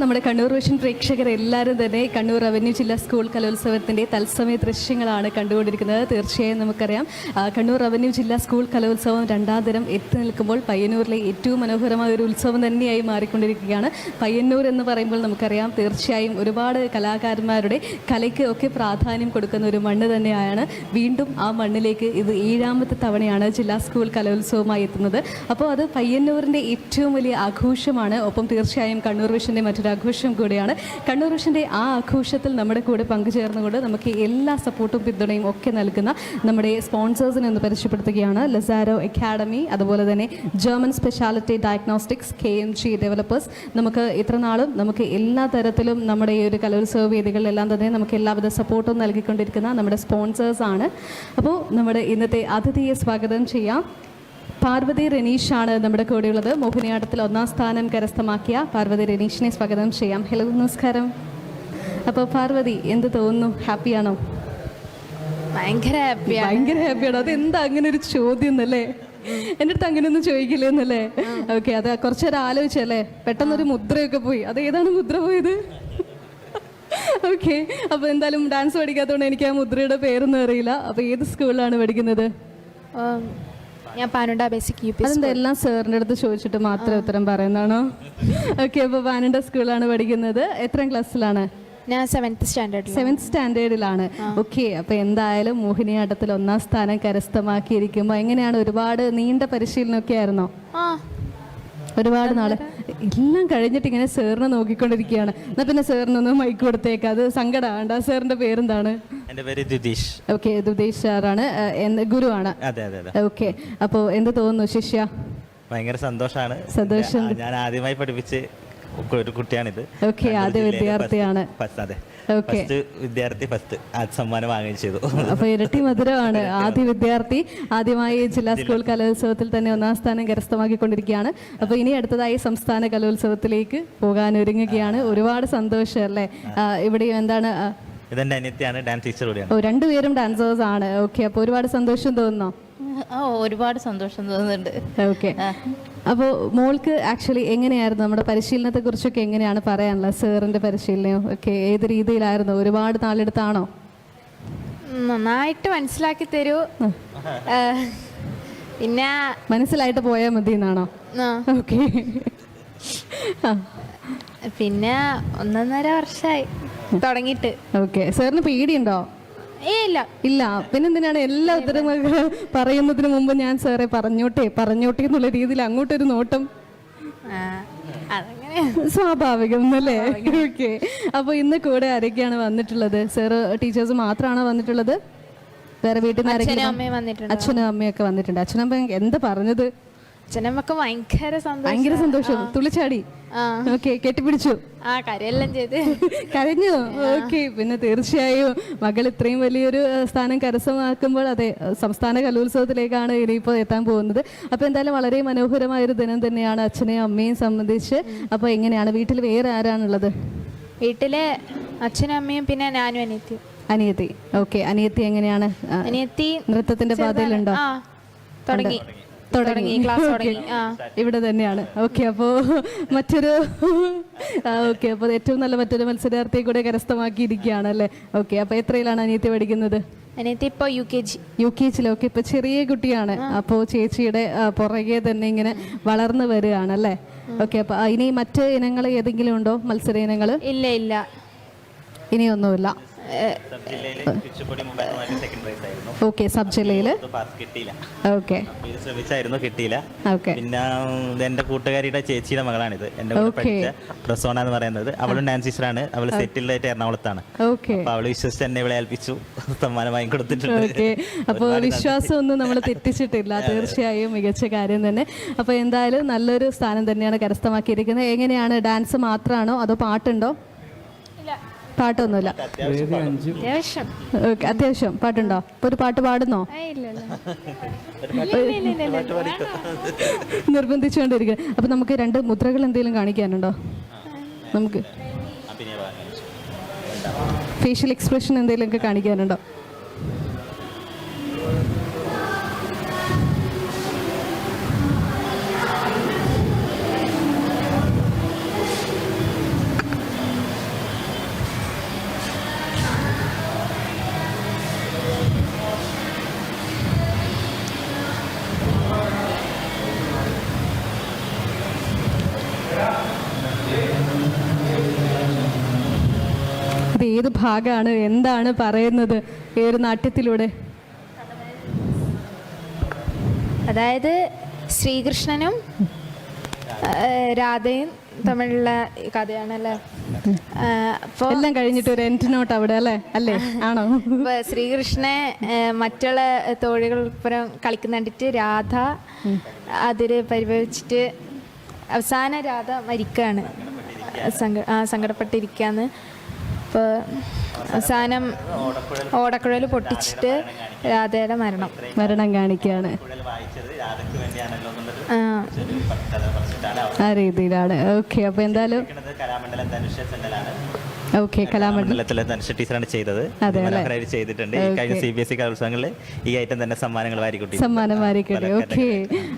നമ്മുടെ കണ്ണൂർ വിഷൻ പ്രേക്ഷകർ എല്ലാവരും തന്നെ കണ്ണൂർ റവന്യൂ ജില്ലാ സ്കൂൾ കലോത്സവത്തിന്റെ തത്സമയ ദൃശ്യങ്ങളാണ് കണ്ടുകൊണ്ടിരിക്കുന്നത്. തീർച്ചയായും നമുക്കറിയാം. കണ്ണൂർ റവന്യൂ ജില്ലാ സ്കൂൾ കലോത്സവം രണ്ടാം തരം എത്തി നിൽക്കുമ്പോൾ പയ്യന്നൂരിലെ ഏറ്റവും മനോഹരമായ ഒരു ഉത്സവം തന്നെയായി മാറിക്കൊണ്ടിരിക്കുകയാണ്. പയ്യന്നൂർ എന്ന് പറയുമ്പോൾ നമുക്കറിയാം തീർച്ചയായും ഒരുപാട് കലാകാരന്മാരുടെ കലയ്ക്ക് ഒക്കെ പ്രാധാന്യം കൊടുക്കുന്ന ഒരു മണ്ണ് തന്നെയാണ്. വീണ്ടും ആ മണ്ണിലേക്ക് ഇത് ഏഴാമത്തെ തവണയാണ് ജില്ലാ സ്കൂൾ കലോത്സവമായി എത്തുന്നത്. അപ്പോൾ അത് പയ്യന്നൂരിന്റെ ഏറ്റവും വലിയ ആഘോഷമാണ്. ഒപ്പം തീർച്ചയായും കണ്ണൂർ വിഷന്റെ മറ്റൊരു ആഘോഷം കൂടിയാണ്. കണ്ണൂർ വിഷന്റെ ആ ആഘോഷത്തിൽ നമ്മുടെ കൂടെ പങ്കുചേർന്നുകൊണ്ട് നമുക്ക് എല്ലാ സപ്പോർട്ടും പിന്തുണയും ഒക്കെ നൽകുന്ന നമ്മുടെ സ്പോൺസേഴ്സിനെ ഒന്ന് പരിചയപ്പെടുത്തുകയാണ്. ലസാരോ അക്കാഡമി അതുപോലെ തന്നെ German speciality diagnostics K M G developers നമുക്ക് ഇത്രനാളും നമുക്ക് എല്ലാ തരത്തിലും നമ്മുടെ ഈ ഒരു കലോത്സവ വേദികളിലെല്ലാം തന്നെ നമുക്ക് എല്ലാവിധ സപ്പോർട്ടും നൽകിക്കൊണ്ടിരിക്കുന്ന നമ്മുടെ സ്പോൺസേഴ്സാണ് അപ്പോൾ നമ്മുടെ ഇന്നത്തെ അതിഥിയെ സ്വാഗതം ചെയ്യാം. പാർവതി രനീഷാണ് നമ്മുടെ കൂടെയുള്ളത്. മോഹിനിയാട്ടത്തിൽ ഒന്നാം സ്ഥാനം കരസ്ഥമാക്കിയ പാർവതി രനീഷിനെ സ്വാഗതം ചെയ്യാം. ഹലോ നമസ്കാരം. അപ്പോൾ പാർവതി എന്ത് തോന്നുന്നു? ഹാപ്പിയാണോ? ഭയങ്കര ഹാപ്പിയാണ്. ഭയങ്കര ഹാപ്പിയാണ്? അത് എന്താ അങ്ങനെ ഒരു ചോദ്യം എന്നല്ലേ എന്റെ അടുത്ത് അങ്ങനെയൊന്നും ചോദിക്കില്ലെന്നല്ലേ? ഓക്കെ അത് കുറച്ചേരം ആലോചിച്ചല്ലേ പെട്ടെന്നൊരു മുദ്രയൊക്കെ പോയി. അത് ഏതാണ് മുദ്ര പോയത്? ഓക്കെ അപ്പോൾ എന്തായാലും ഡാൻസ് പഠിക്കാത്തതുകൊണ്ട് എനിക്ക് ആ മുദ്രയുടെ പേരൊന്നും അറിയില്ല. അപ്പോൾ ഏത് സ്കൂളിലാണ് പഠിക്കുന്നത്? ഞാൻ പാനുണ്ട ബേസിക് യു പി അതെന്തെല്ലാം സാറിന്റെ അടുത്ത് ചോദിച്ചിട്ട് മാത്രം ഉത്തരം പറയുന്നതാണോ? ഓക്കെ അപ്പോൾ പാനണ്ട സ്കൂളിലാണ് പഠിക്കുന്നത്. എത്രാം ക്ലാസ്സിലാണ്? ഞാൻ സെവൻത്ത് സ്റ്റാൻഡേർഡ് സെവൻത് സ്റ്റാൻഡേർഡിലാണ് ഓക്കെ അപ്പൊ എന്തായാലും മോഹിനിയാട്ടത്തിൽ ഒന്നാം സ്ഥാനം കരസ്ഥമാക്കിയിരിക്കുമ്പോൾ എങ്ങനെയാണ് ഒരുപാട് നീണ്ട പരിശീലനമൊക്കെ ആയിരുന്നോ? ഒരുപാട് നാൾ. എല്ലാം കഴിഞ്ഞിട്ട് ഇങ്ങനെ സാറിനെ നോക്കിക്കൊണ്ടിരിക്കുകയാണ്. എന്നാ പിന്നെ സാറിനൊന്ന് മൈക്ക് കൊടുത്തേക്ക്. അത് സങ്കടമാണ് സാറിന്റെ പേരെന്താണ്? പേര് ഓക്കെ ദുദേശ് സാറാണ് ഗുരുവാണ് അതെ അതെ ഓക്കെ അപ്പോൾ എന്ത് തോന്നുന്നു ശിഷ്യ? ഭയങ്കര സന്തോഷമാണ് സന്തോഷം. ഞാൻ ആദ്യമായി പഠിപ്പിച്ച് ഒരു കുട്ടിയാണിത് ഓക്കെ ആദ്യ വിദ്യാർത്ഥിയാണ്. ഫസ്റ്റ് അതെ. ഫസ്റ്റ് വിദ്യാർത്ഥി ഫസ്റ്റ് സമ്മാനം വാങ്ങുകയും ചെയ്തു. അപ്പൊ ഇരട്ടി മധുരമാണ് ആദ്യ വിദ്യാർത്ഥി. ആദ്യമായി ജില്ലാ സ്കൂൾ കലോത്സവത്തിൽ തന്നെ ഒന്നാം സ്ഥാനം കരസ്ഥമാക്കിക്കൊണ്ടിരിക്കുകയാണ്. അപ്പൊ ഇനി അടുത്തതായി സംസ്ഥാന കലോത്സവത്തിലേക്ക് പോകാൻ ഒരുങ്ങുകയാണ് ഒരുപാട് സന്തോഷം അല്ലേ? ഇവിടെ എന്താണ് ഇതെന്റെ അനിയത്തിയാണ് ഡാൻസ് ടീച്ചർ കൂടിയാണ്. ഓ രണ്ടുപേരും ഡാൻസേഴ്സ് ആണ്. ഓക്കെ അപ്പോൾ ഒരുപാട് സന്തോഷം തോന്നുന്നോ? ഒരുപാട് സന്തോഷം തോന്നുന്നുണ്ട്. ഓക്കെ അപ്പോൾ മോൾക്ക് ആക്ച്വലി എങ്ങനെയായിരുന്നു? നമ്മുടെ പരിശീലനത്തെ കുറിച്ചൊക്കെ എങ്ങനെയാണ് പറയാനുള്ളത്? സാറിന്റെ പരിശീലനം ഒക്കെ ഏത് രീതിയിലായിരുന്നു? ഒരുപാട് നാളെടുത്താണോ? നന്നായിട്ട് മനസ്സിലാക്കി തരൂ. പിന്നെ മനസ്സിലായിട്ട് പോയാൽ മതി എന്നാണോ ഓക്കെ. പിന്നെ ഒന്നൊന്നര വർഷമായി തുടങ്ങിയിട്ട്. ഓക്കെ. സാറിന് പേടിയുണ്ടോ? ഇല്ല. ഇല്ല. പിന്നെന്തിനാണ് എല്ലാ ഉത്തരങ്ങളും പറയുന്നതിന് മുമ്പ് ഞാൻ സാറെ പറഞ്ഞോട്ടെ? പറഞ്ഞോട്ടെ എന്നുള്ള രീതിയിൽ അങ്ങോട്ടൊരു നോട്ടം? സ്വാഭാവികം അല്ലേ ഓക്കെ. അപ്പൊ ഇന്ന് കൂടെ ആരൊക്കെയാണ് വന്നിട്ടുള്ളത്? സാറ് ടീച്ചേഴ്സ് മാത്രമാണോ വന്നിട്ടുള്ളത്? വേറെ വീട്ടിൽ നിന്ന് അച്ഛനും അമ്മയും ഒക്കെ വന്നിട്ടുണ്ട്? അച്ഛനും അമ്മയും എന്താ പറഞ്ഞത്? അച്ഛനമ്മക്ക് ഭയങ്കര സന്തോഷം. ഭയങ്കര സന്തോഷം. ഓക്കെ കെട്ടിപ്പിടിച്ചു. ആ കരയെല്ലാം ചെയ്ത്. കരഞ്ഞു. ഓക്കെ പിന്നെ തീർച്ചയായും മകൾ ഇത്രയും വലിയൊരു സ്ഥാനം കരസ്ഥമാക്കുമ്പോൾ അതെ സംസ്ഥാന കലോത്സവത്തിലേക്കാണ് ഇനിയിപ്പോൾ എത്താൻ പോകുന്നത്. അപ്പോൾ എന്തായാലും വളരെ മനോഹരമായ ഒരു ദിനം തന്നെയാണ് അച്ഛനെയും അമ്മയും സംബന്ധിച്ച്. അപ്പോൾ എങ്ങനെയാണ്? വീട്ടിൽ വേറെ ആരാണുള്ളത്? വീട്ടിലെ അച്ഛനും അമ്മയും പിന്നെ ഞാനും അനിയത്തി അനിയത്തി. ഓക്കെ അനിയത്തി എങ്ങനെയാണ്? അനിയത്തി നൃത്തത്തിന്റെ പാതയിലുണ്ടോ? തുടങ്ങി. തുടങ്ങി ക്ലാസ് തുടങ്ങി. ഇവിടെ തന്നെയാണ്. ഓക്കെ അപ്പോൾ മറ്റൊരു ഓക്കെ അപ്പോൾ ഏറ്റവും നല്ല മറ്റൊരു മത്സരാർത്ഥിയെ കൂടെ കരസ്ഥമാക്കിയിരിക്കുകയാണ് അല്ലേ? ഓക്കെ അപ്പോൾ എത്രയിലാണ് അനിയത്തി പഠിക്കുന്നത്? അനിയത്തി ഇപ്പോൾ U K G U K ജിയിലൊക്കെ ഇപ്പൊ ചെറിയ കുട്ടിയാണ്. അപ്പോൾ ചേച്ചിയുടെ പുറകെ തന്നെ ഇങ്ങനെ വളർന്നു വരികയാണ് അല്ലേ? ഓക്കെ അപ്പൊ ഇനി മറ്റ് ഇനങ്ങൾ ഏതെങ്കിലും ഉണ്ടോ മത്സര ഇനങ്ങൾ ഇല്ല ഇല്ല. ഇനിയൊന്നുമില്ല. സബ് ജില്ലയിൽ ഓക്കെ സബ് ഓക്കെ ശ്രമിച്ചായിരുന്നു കിട്ടിയില്ല. പിന്നെ എന്റെ കൂട്ടുകാരിയുടെ ചേച്ചിയുടെ മകളാണിത്. എന്റെ കൂടെ പഠിച്ച പ്രസോണ എന്ന് പറയുന്നത്. അവളും ഡാൻസ് ടീച്ചറാണ് അവൾ സെറ്റിൽഡായിട്ട് എറണാകുളത്താണ്. ഓക്കെ അപ്പൊ അവൾ വിശ്വസിച്ച് എന്നെ ഇവിടെ ഏൽപ്പിച്ചു. സമ്മാനം വാങ്ങി കൊടുത്തിട്ടുണ്ട് അപ്പോൾ വിശ്വാസം ഒന്നും നമ്മൾ തെറ്റിച്ചിട്ടില്ല. തീർച്ചയായും മികച്ച കാര്യം തന്നെ. അപ്പോൾ എന്തായാലും നല്ലൊരു സ്ഥാനം തന്നെയാണ് കരസ്ഥമാക്കിയിരിക്കുന്നത്. എങ്ങനെയാണ് ഡാൻസ് മാത്രമാണോ അതോ പാട്ടുണ്ടോ? പാട്ടൊന്നുമില്ല. അത്യാവശ്യം. ഓക്കെ അത്യാവശ്യം. പാട്ടുണ്ടോ? ഇപ്പൊ ഒരു പാട്ട് പാടുന്നോ? നിർബന്ധിച്ചുകൊണ്ടിരിക്കുക. അപ്പൊ നമുക്ക് രണ്ട് മുദ്രകൾ എന്തെങ്കിലും കാണിക്കാനുണ്ടോ? നമുക്ക് ഫേഷ്യൽ എക്സ്പ്രഷൻ എന്തെങ്കിലുമൊക്കെ കാണിക്കാനുണ്ടോ? അതിന്റെ ഏത് ഭാഗമാണ് എന്താണ് പറയുന്നത്? ഈ ഒരു നാട്യത്തിലൂടെ. അതായത് ശ്രീകൃഷ്ണനും രാധയും തമ്മിലുള്ള കഥയാണല്ലേ? അപ്പോൾ എല്ലാം കഴിഞ്ഞിട്ട് ഒരു എൻഡ് നോട്ട് അവിടെ അല്ലേ? അല്ലേ? ആണോ? ശ്രീകൃഷ്ണനെ മറ്റുള്ള തോഴികൾപ്പുറം കളിക്കുന്ന കണ്ടിട്ട് രാധ അതിൽ പരിഭവിച്ചിട്ട് അവസാന രാധ മരിക്കുകയാണ് സങ്ക സങ്കടപ്പെട്ടിരിക്കുകയാണ് അപ്പോൾ അവസാനം ഓടക്കുഴൽ പൊട്ടിച്ചിട്ട് രാധയുടെ മരണം. മരണം കാണിക്കുകയാണ്. ആ രീതിയിലാണ്. ഓക്കെ അപ്പോൾ എന്തായാലും കലാമണ്ഡലം ധനുഷ സെന്ററിലാണ് ഓക്കെ കലാമണ്ഡലം. മണ്ഡലത്തിലെ ധനുഷ ടീച്ചറാണ് ചെയ്തത്? മനോഹരമായിട്ട് ചെയ്തിട്ടുണ്ട്. ഈ കഴിഞ്ഞ സി ബി എസ് ഇ കലോത്സവങ്ങളിൽ ഈ ഐറ്റം തന്നെ സമ്മാനങ്ങൾ വാരിക്കൂട്ടി. സമ്മാനം വാരിക്കൂട്ടി. ഓക്കെ.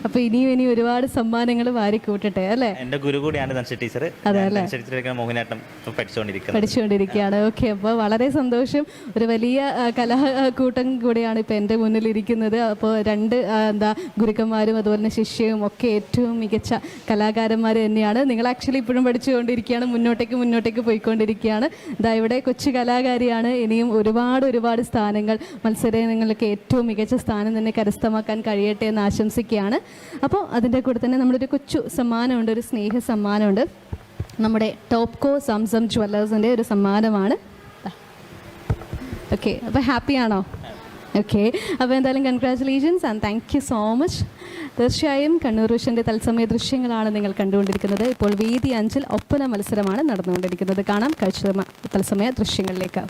അപ്പോൾ ഇനിയും ഇനി ഒരുപാട് സമ്മാനങ്ങൾ വാരിക്കൂട്ടട്ടെ അല്ലേ? എന്റെ ഗുരു കൂടിയാണ് ധനുഷ ടീച്ചർ? ധനുഷ മോഹിനിയാട്ടം ഇപ്പൊ പഠിച്ചുകൊണ്ടിരിക്കുന്നത് പഠിച്ചുകൊണ്ടിരിക്കുകയാണ്. ഓക്കെ അപ്പോൾ വളരെ സന്തോഷം. ഒരു വലിയ കലാകൂട്ടം കൂടെയാണ് ഇപ്പൊ എന്റെ മുന്നിൽ ഇരിക്കുന്നത് അപ്പോൾ രണ്ട് എന്താ ഗുരുക്കന്മാരും അതുപോലെ തന്നെ ശിഷ്യവും ഒക്കെ ഏറ്റവും മികച്ച കലാകാരന്മാർ തന്നെയാണ്. നിങ്ങൾ ആക്ച്വലി ഇപ്പോഴും പഠിച്ചുകൊണ്ടിരിക്കുകയാണ് മുന്നോട്ടേക്ക് മുന്നോട്ടേക്ക് പോയിക്കൊണ്ടിരിക്കുകയാണ്. ഇതാ ഇവിടെ കൊച്ചു കലാകാരിയാണ്. ഇനിയും ഒരുപാട് ഒരുപാട് സ്ഥാനങ്ങൾ മത്സരങ്ങൾക്ക് ഏറ്റവും മികച്ച സ്ഥാനം തന്നെ കരസ്ഥമാക്കാൻ കഴിയട്ടെ എന്ന് ആശംസിക്കുകയാണ്. അപ്പോൾ അതിന്റെ കൂടെ തന്നെ നമ്മളൊരു കൊച്ചു സമ്മാനമുണ്ട് ഒരു സ്നേഹ സമ്മാനമുണ്ട്. നമ്മുടെ ടോപ്കോ സംസം ജ്വല്ലേഴ്സിന്റെ ഒരു സമ്മാനമാണ്. ഓക്കെ അപ്പോൾ ഹാപ്പിയാണോ ഓക്കെ അപ്പോൾ എന്തായാലും congratulations and thank you so much തീർച്ചയായും കണ്ണൂർ വിഷന്റെ തത്സമയ ദൃശ്യങ്ങളാണ് നിങ്ങൾ കണ്ടുകൊണ്ടിരിക്കുന്നത്. ഇപ്പോൾ വേദി അഞ്ചിൽ ഒപ്പന മത്സരമാണ് നടന്നുകൊണ്ടിരിക്കുന്നത്. കാണാം കാഴ്ച തത്സമയ ദൃശ്യങ്ങളിലേക്ക്.